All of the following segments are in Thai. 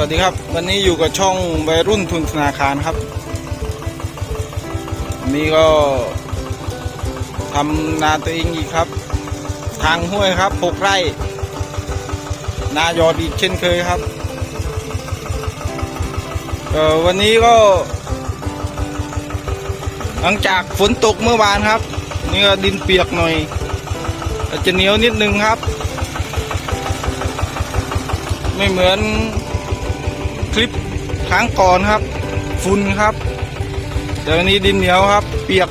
วัสดีครับ วันนี้อยู่กับช่องวัยรุ่นทุนธนาคารครับวันนี้ก็ทำนาตัวเองอีกครับ ทางห้วยครับหกไร่ นายอดอีกเช่นเคยครับเออวันนี้ก็ หลังจากฝนตกเมื่อวานครับ นี่ก็ดินเปียกหน่อยอาจจะเหนียวนิดนึงครับ ไม่เหมือน ลิปครั้งก่อนครับ ฝุ่นครับแต่วันนี้ดินเหนียวครับ เปียก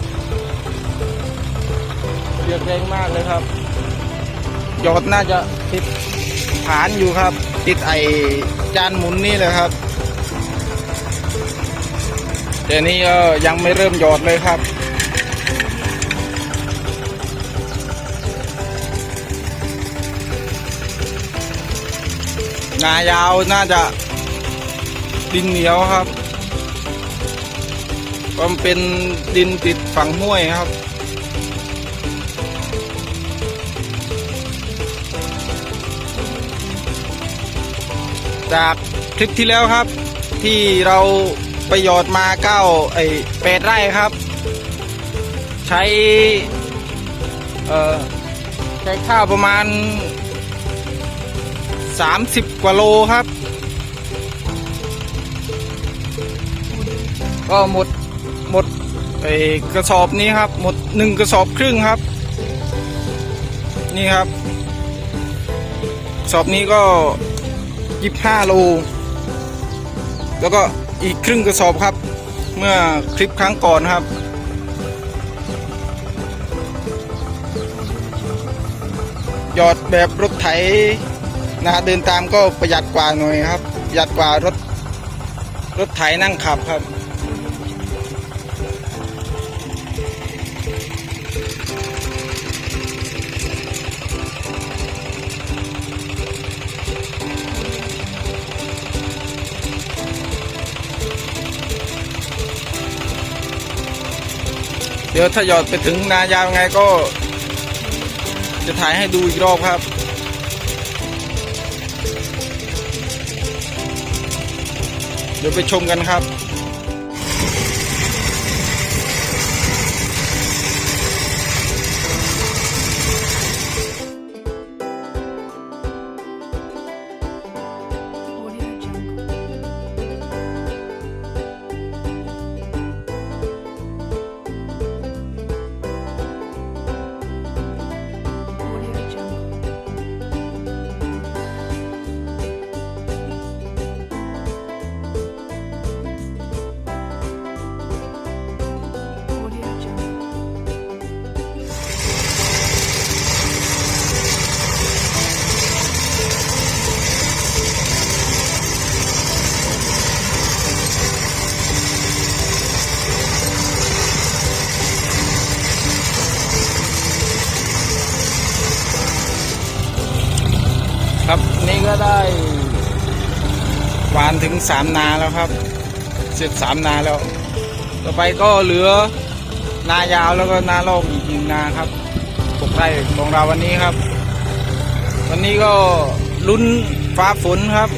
เปียกแรงมากเลยครับหยอดน่าจะติดฐานอยู่ครับ ติดไอจานหมุนนี่เลยครับแต่นี้ก็ยังไม่เริ่มหยอดเลยครับนายาวน่าจะ ดินเหนียวครับเพรามันเป็นดินติดฝั่งห้วยครับจากคลิปที่แล้วครับ ที่เราไปหยอดมาเก้าไอแปดไร่ครับ ใช้เอ่อใช้ข้าวประมาณ 30 กว่าโลครับ ก็หมดหมดไอกระสอบนี้ครับ หมดหนึ่งกระสอบครึ่งครับ นี่ครับกระสอบนี้ก็ยี่ห้าโล แล้วก็อีกครึ่งกระสอบครับ เมื่อคลิปครั้งก่อนครับ หยอดแบบรถไถนะฮะเดินตามก็ประหยัดกว่าหน่อยครับ ประหยัดกว่ารถรถไถนั่งขับครับ ดี๋ยวถ้าหยอดไปถึงนายาวไงก็ จะถ่ายให้ดูอีกรอบครับเดี๋ยวไปชมกันครับ วานถึงสามนาแล้วครับ เสร็จสามนาแล้ว ต่อไปก็เหลือนายาวแล้วก็นาโล่องอีกหนึ่งนาครับตกไร่ของเราวันนี้ครับ วันนี้ก็ลุ้นฟ้าฝนครับ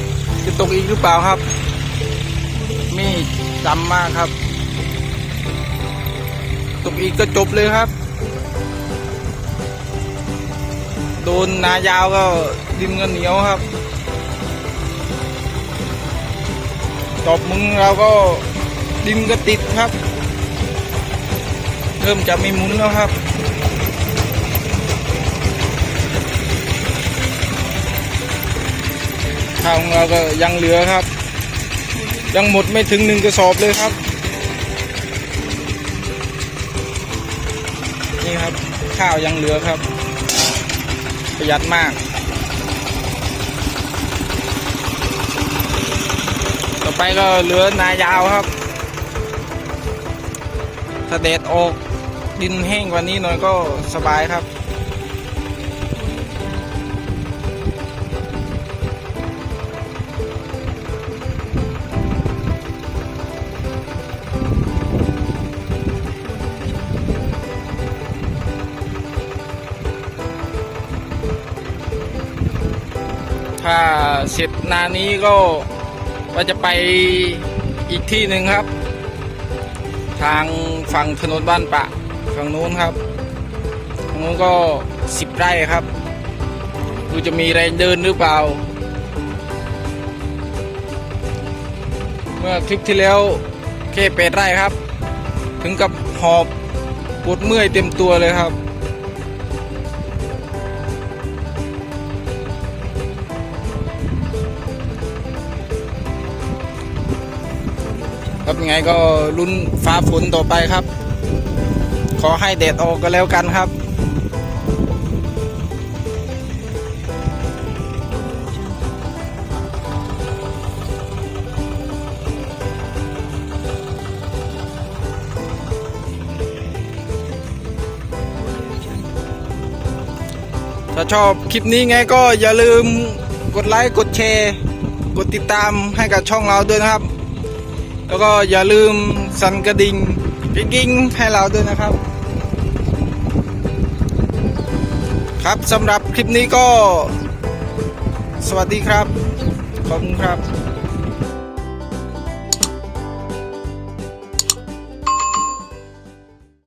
จะตกอีกหรือเปล่าครับ มีจำมากครับ ตกอีกก็จบเลยครับ โดนนายาวก็ดินก็เหนียวครับ ตอบมึงเราก็ดินก็ติดครับ เริ่มจะไม่หมุนแล้วครับข้าวของเราก็ยังเหลือครับ ยังหมดไม่ถึงหนึ่งกระสอบเลยครับนี่ครับข้าวยังเหลือครับ ประหยัดมาก ต่อ ไปก็เหลือนายาวครับถ้าแดดออกดินแห้งกว่านี้หน่อยก็สบายครับ ถ้าเสร็จนานี้ก็ ว่าจะไปอีกที่หนึ่งครับ ทางฝั่งถนนบ้านปะฝั่งนู้นครับฝั่งนู้นก็สิบไร่ครับ ดูจะมีแรงเดินหรือเปล่า เมื่อคลิปที่แล้วแค่เป็ดไร่ครับ ถึงกับหอบปวดเมื่อยเต็มตัวเลยครับ ครับยังไงก็ลุ้นฟ้าฝนต่อไปครับ ขอให้แดดออกก็แล้วกันครับถ้าชอบคลิปนี้ไงก็อย่าลืมกดไลค์ กดแชร์ กดติดตามให้กับช่องเราด้วยนะครับ แล้วก็อย่าลืมสั่นกระดิ่งกิ๊งๆให้เราด้วยนะครับ ครับสำหรับคลิปนี้ก็ สวัสดีครับ ขอบคุณครับ